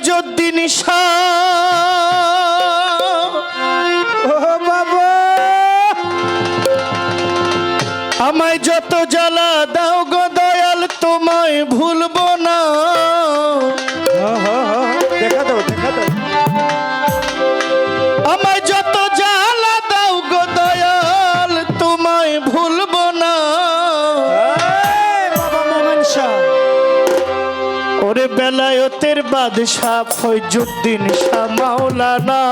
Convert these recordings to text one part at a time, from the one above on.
ফৈজুদ্দিন শাহ বেলায়তের বাদশাহ ফৈজুদ্দিন শাহ মাওলানা।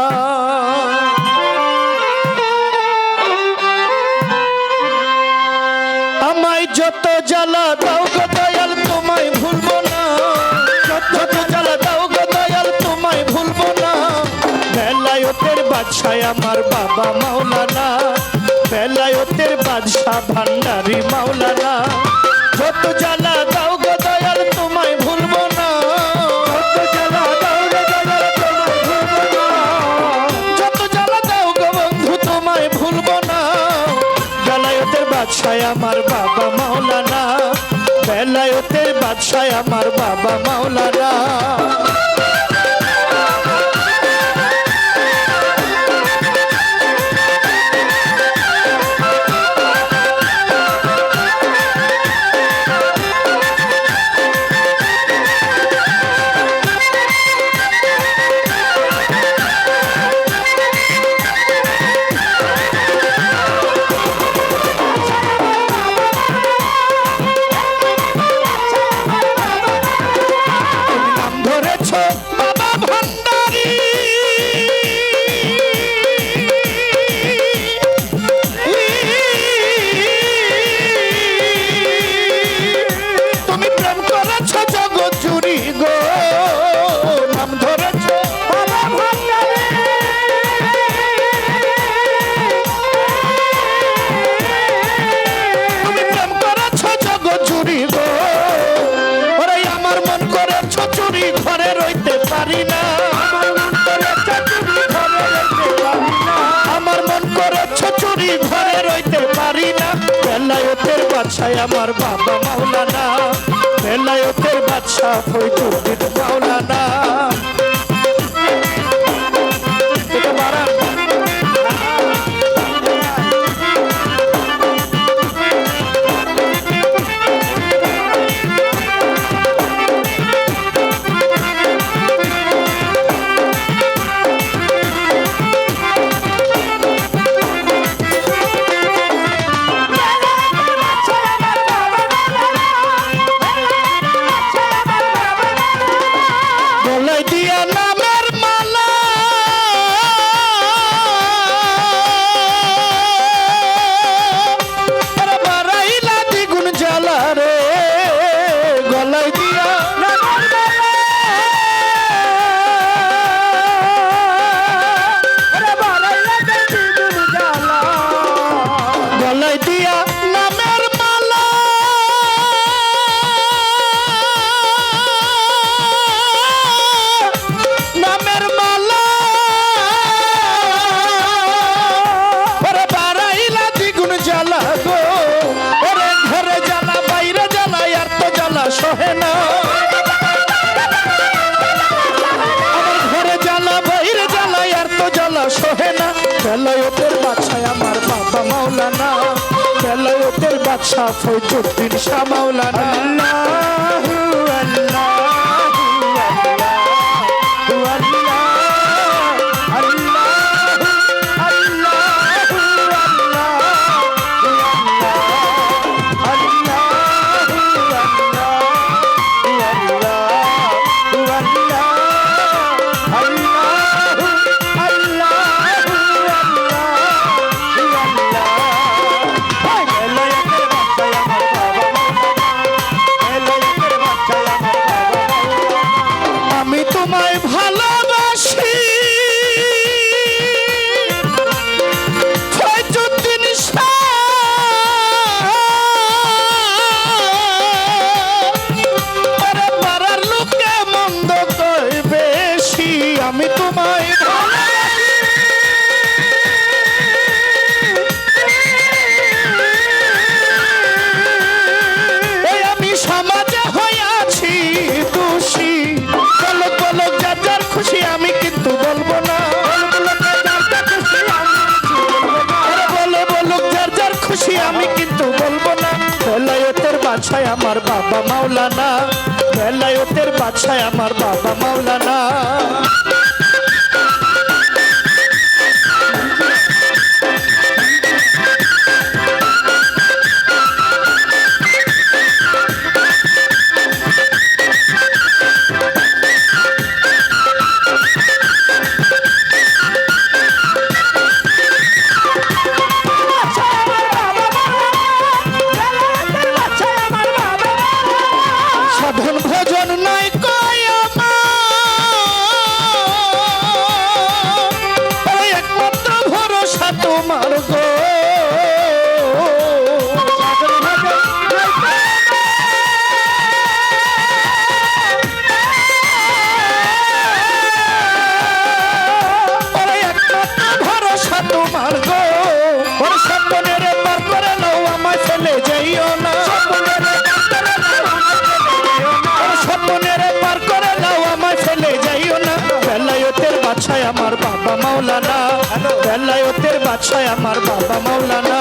আমায় যত জ্বালা দাও গো দয়াল, তোমায় ভুলবো না। যত জ্বালা দাও গো দয়াল, তোমায় ভুলবো না। বেলায়তের বাদশাহ আমার বাবা মাওলানা। বেলায়তের বাদশাহ ভান্ডারি মাওলানা। বাদশাহ আমার বাবা মাওলানা। বেলায়তের বাদশাহ আমার বাবা মাওলানা। জগৎ গো, নাম ধরেছ? আমার মন করেছ চুরি ঘরে রইতে পারি না। আমার মন করেছ চুরি ঘরে রইতে পারি না। বেলায়তের বাদশাহ আমার বাবা মাওলানা। বেলায়তের বাদশাহ ফৈজুদ্দিন মাওলানা। বাদশাহ ফৈজুদ্দিন শাহ মাওলানা। বাবা মাওলানা বেলায়তের বাদশায় আমার বাবা মাওলানা। বেলায়তের বাদশায় আমার বাবা মাওলানা।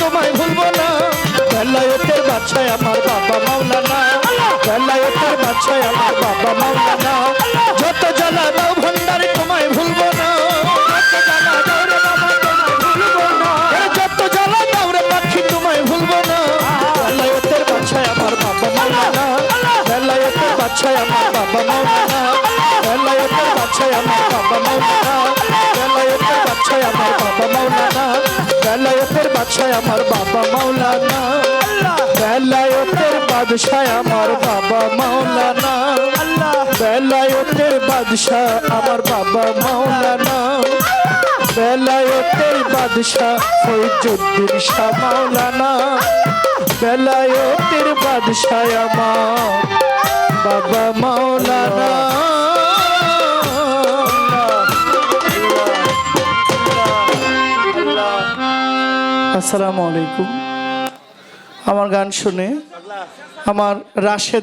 তোমায় ভুলবো না। বেলায়তের বাচ্চায় আমার বাবা মাওলানা। বেলায়তের বাচ্চায় আমার বাবা মাওলানা। যত জ্বালা দাও ভান্ডার তোমায় ভুলবো না। যত জ্বালা দাও রে পাখি তোমায় ভুলবো না। বেলায়তের বাচ্চায় আমার বাবা মাওলানা। বেলায়তের বাচ্চায় আমার বেলায়তের বাচ্চায় আমার বাবা মাওলানা বেলায়তের বাদশায় আমার বাবা মাওলানা বেলায়তের বাদশাহ আমার বাবা মাওলানা বেলায়তের বাদশাহ ফৈজুদ্দিন শাহ মাওলানা বেলায়তের বাদশাহ আমার বাবা মাওলানা আসসালামু আলাইকুম। আমার গান শুনে আমার রাশেদ